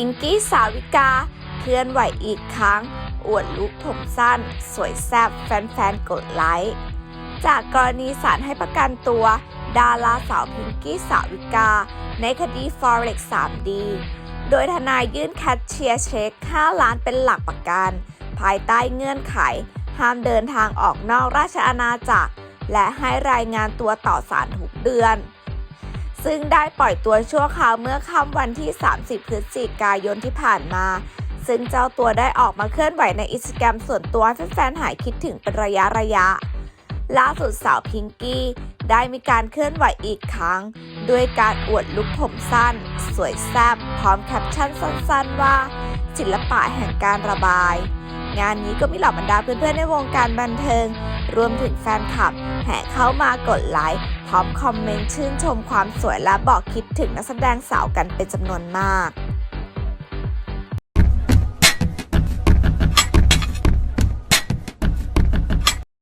พิงกี้สาวิกา เคลื่อนไหวอีกครั้ง อวดลุกผมสั้น สวยแซ่บแฟนๆ กดไลค์ จากกรณีศาลให้ประกันตัว ดาราสาวพิงกี้สาวิกา ในคดี Forex 3D โดยทนายยื่นแคชเชียร์เช็ค 5 ล้านเป็นหลักประกัน ภายใต้เงื่อนไข ห้ามเดินทางออกนอกราชอาณาจักร และให้รายงานตัวต่อศาลทุกเดือน ซึ่งได้ปล่อยตัวชั่วคราวเมื่อค่ำวันที่ 30 พฤศจิกายนที่ผ่านมา ซึ่งเจ้าตัวได้ออกมาเคลื่อนไหวในอินสตาแกรมส่วนตัวให้แฟนๆหายคิดถึงเป็นระยะระยะ ล่าสุดสาวพิงกี้ได้มีการเคลื่อนไหวอีกครั้ง ด้วยการอวดลุคผมสั้น สวยแซ่บพร้อมแคปชั่นสั้นๆว่า ศิลปะแห่งการระบาย งานนี้ก็มีเหล่าบรรดาเพื่อนๆในวงการบันเทิง รวมถึงแฟนคลับ แห่เข้ามากดไลค์พร้อมคอมเมนต์ชื่นชมความสวยและบอกคิดถึงนักแสดงสาวกันเป็นจำนวนมาก